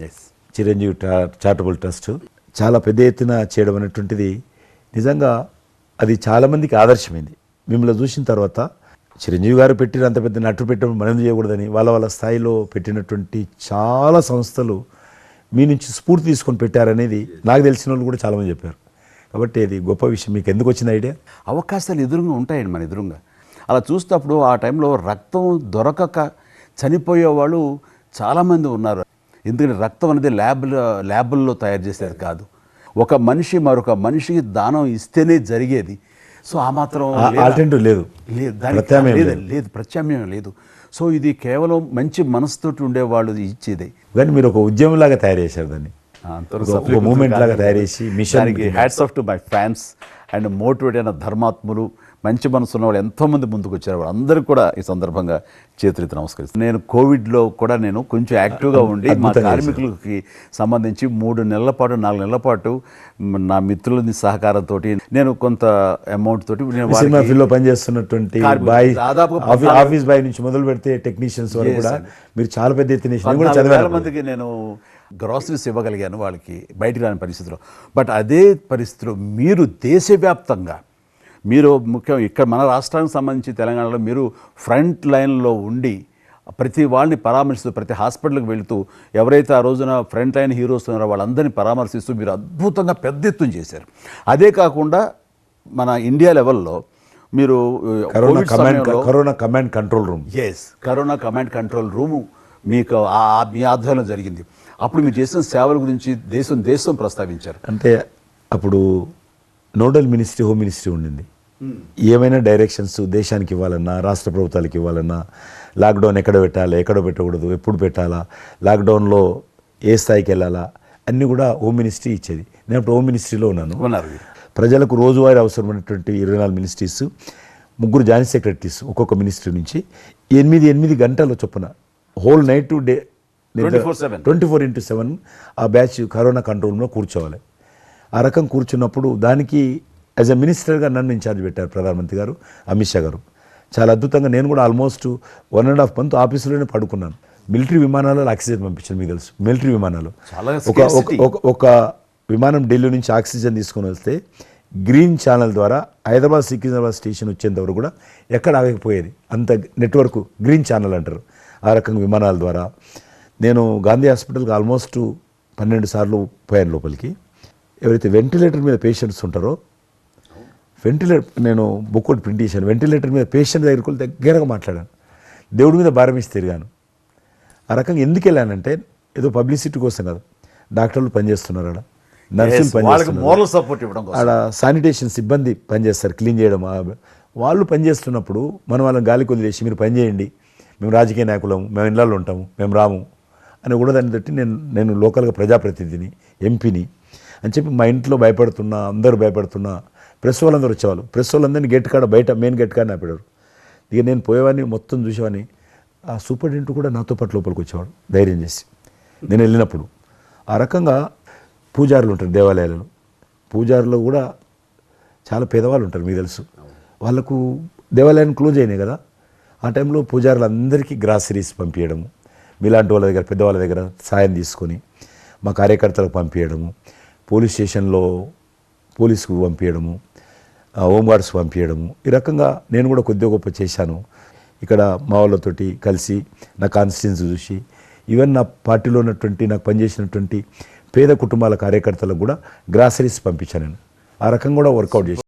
Yes Chiranjeevi టా- charitable trust. చాలా పెద్ద ఎత్తున చేయడం అనేటువంటిది నిజంగా అది చాలామందికి ఆదర్శమైంది. మిమ్మల్ని చూసిన తర్వాత చిరంజీవి గారు పెట్టిన అంత పెద్ద నటు పెట్టడం మనం చేయకూడదని వాళ్ళ వాళ్ళ స్థాయిలో పెట్టినటువంటి చాలా సంస్థలు మీ నుంచి స్ఫూర్తి తీసుకొని పెట్టారనేది నాకు తెలిసిన వాళ్ళు కూడా చాలామంది చెప్పారు. కాబట్టి అది గొప్ప విషయం. మీకు ఎందుకు వచ్చింది ఐడియా? అవకాశాలు ఎదురుగా ఉంటాయండి మన ఎదురుగా. అలా చూసినప్పుడు ఆ టైంలో రక్తం దొరకక చనిపోయే వాళ్ళు చాలామంది ఉన్నారు. ఎందుకంటే రక్తం అనేది ల్యాబ్లో ల్యాబుల్లో తయారు చేసేది కాదు. ఒక మనిషి మరొక మనిషికి దానం ఇస్తేనే జరిగేది. సో ఆ మాత్రం లేదా? ఆల్టర్నేటివ్ లేదు. లేదు ప్రత్యామ్నాయం లేదు లేదు. ప్రత్యామ్నాయం లేదు. సో ఇది కేవలం మంచి మనసుతోటి ఉండేవాళ్ళు ఇచ్చేదే. కానీ మీరు ఒక ఉద్యమంలాగా తయారు చేశారు దాన్ని. మూమెంట్ లాగా తయారు చేసి mission hats off to my fans and motivate అయిన ధర్మాత్ములు. మంచి మనసు ఉన్న వాళ్ళు ఎంతోమంది ముందుకు వచ్చారు వాళ్ళందరికీ కూడా ఈ సందర్భంగా చేతులెత్తి నమస్కరిస్తాను నేను కోవిడ్లో కూడా నేను కొంచెం యాక్టివ్గా ఉండి మా కార్మికులకి సంబంధించి మూడు నెలల పాటు నాలుగు నెలల పాటు నా మిత్రుల సహకారంతో నేను కొంత అమౌంట్ తోటి నేను పనిచేస్తున్నటువంటి బాయ్ ఆఫీస్ బాయ్ నుంచి మొదలు పెడితే టెక్నీషియన్స్ వరకు కూడా. మీరు చాలా పెద్ద ఎత్తున చదివాను. మందికి నేను గ్రాసరీస్ ఇవ్వగలిగాను వాళ్ళకి బయటికి రాని పరిస్థితిలో. బట్ అదే పరిస్థితిలో మీరు దేశవ్యాప్తంగా మీరు ముఖ్యం ఇక్కడ మన రాష్ట్రానికి సంబంధించి తెలంగాణలో మీరు ఫ్రంట్ లైన్లో ఉండి ప్రతి వాళ్ళని పరామర్శిస్తూ ప్రతి హాస్పిటల్కి వెళుతూ ఎవరైతే ఆ రోజున ఫ్రంట్ లైన్ హీరోస్ ఉన్నారో వాళ్ళందరినీ పరామర్శిస్తూ మీరు అద్భుతంగా పెద్ద ఎత్తున చేశారు. అదే కాకుండా మన ఇండియా లెవెల్లో మీరు corona command corona command control room. Yes corona command control room మీకు మీ ఆధ్వర్యంలో జరిగింది. అప్పుడు మీరు చేసిన సేవల గురించి దేశం దేశం ప్రస్తావించారు. అంటే అప్పుడు నోడల్ మినిస్ట్రీ హోమ్ మినిస్ట్రీ ఉండింది. ఏమైనా డైరెక్షన్స్ దేశానికి ఇవ్వాలన్నా రాష్ట్ర ప్రభుత్వాలకు ఇవ్వాలన్నా లాక్డౌన్ ఎక్కడ పెట్టాలి ఎక్కడ పెట్టకూడదు ఎప్పుడు పెట్టాలా లాక్డౌన్లో ఏ స్థాయికి వెళ్ళాలా అన్నీ కూడా హోమ్ మినిస్ట్రీ ఇచ్చేది నేను అప్పుడు హోమ్ మినిస్ట్రీలో ఉన్నాను. ప్రజలకు రోజువారీ అవసరమైనటువంటి ఇరవై నాలుగు మినిస్ట్రీస్ ముగ్గురు జాయింట్ సెక్రటరీస్ ఒక్కొక్క మినిస్ట్రీ నుంచి ఎనిమిది ఎనిమిది గంటల చొప్పున whole night to day 24/7. Twenty four into seven ఆ బ్యాచ్ కరోనా కంట్రోల్ రూమ్లో కూర్చోవాలి ఆ రకం కూర్చున్నప్పుడు దానికి యాజ్ ఎ మినిస్టర్గా నన్ను ఇన్ఛార్జ్ పెట్టారు ప్రధానమంత్రి గారు అమిత్ షా గారు. చాలా అద్భుతంగా నేను కూడా almost one and half month ఆఫీసులోనే పడుకున్నాను. మిలిటరీ విమానాలలో ఆక్సిజన్ పంపించాను మీకు తెలుసు. మిలిటరీ విమానాలు. ఒక ఒక విమానం ఢిల్లీ నుంచి ఆక్సిజన్ తీసుకొని వస్తే గ్రీన్ ఛానల్ ద్వారా హైదరాబాద్ సికింద్రాబాద్ స్టేషన్ వచ్చేంత వరకు కూడా ఎక్కడ ఆగకపోయేది. అంత నెట్వర్క్ గ్రీన్ ఛానల్ అంటారు. ఆ రకంగా విమానాల ద్వారా నేను గాంధీ హాస్పిటల్కి ఆల్మోస్ట్ పన్నెండు సార్లు పోయాను లోపలికి. ఎవరైతే వెంటిలేటర్ మీద పేషెంట్స్ ఉంటారో వెంటిలేటర్ నేను బుక్ ఒకటి ప్రింట్ చేశాను. వెంటిలేటర్ మీద పేషెంట్ దగ్గరికి దగ్గరగా మాట్లాడాను. దేవుడి మీద భారం ఇచ్చి తిరిగాను. ఆ రకంగా ఎందుకు వెళ్ళానంటే ఏదో పబ్లిసిటీ కోసం కాదు. డాక్టర్లు పనిచేస్తున్నారు ఆడ. నర్సులు పనిచేస్తున్నారు. సపోర్ట్ ఇవ్వడం ఆడ శానిటేషన్ సిబ్బంది పనిచేస్తారు క్లీన్ చేయడం. వాళ్ళు పనిచేస్తున్నప్పుడు మనం వాళ్ళని గాలికి వదిలేసి మీరు పని చేయండి. మేము రాజకీయ నాయకులము మేము ఇళ్ళల్లో ఉంటాము. మేము రాము. అని కూడా దాన్ని తట్టి నేను నేను లోకల్గా ప్రజాప్రతినిధిని ఎంపీని అని చెప్పి మా ఇంట్లో భయపడుతున్నా అందరూ భయపడుతున్నా. ప్రెస్ వాళ్ళందరూ వచ్చేవాళ్ళు. ప్రెస్ వాళ్ళందరినీ గేట్ కాడ బయట మెయిన్ గేట్ కాడ ఆపాడారు. ఇక నేను పోయేవాడిని మొత్తం చూసేవాడిని. ఆ సూపరింటెండెంట్ కూడా నాతో పాటు లోపలికి వచ్చేవాడు ధైర్యం చేసి. నేను వెళ్ళినప్పుడు ఆ రకంగా పూజారులు ఉంటారు దేవాలయాలలో. పూజారులు కూడా చాలా పేదవాళ్ళు ఉంటారు మీకు తెలుసు. వాళ్ళకు దేవాలయాన్ని క్లోజ్ అయినాయి కదా. ఆ టైంలో పూజారులు అందరికీ గ్రాసరీస్ పంపించడము మీలాంటి వాళ్ళ దగ్గర పెద్దవాళ్ళ దగ్గర సాయం తీసుకొని మా కార్యకర్తలకు పంపించడము పోలీస్ స్టేషన్లో పోలీసుకు పంపించడము ఆ, హోంగార్డ్స్ పంపించడము ఈ రకంగా నేను కూడా కొద్దిగా గొప్ప చేశాను. ఇక్కడ మా వాళ్ళతోటి కలిసి నా కాన్స్టిట్యున్సీ చూసి ఈవెన్ నా పార్టీలో ఉన్నటువంటి నాకు పనిచేసినటువంటి పేద కుటుంబాల కార్యకర్తలకు కూడా గ్రాసరీస్ పంపించాను నేను. ఆ రకంగా కూడా వర్కౌట్ చేశాను.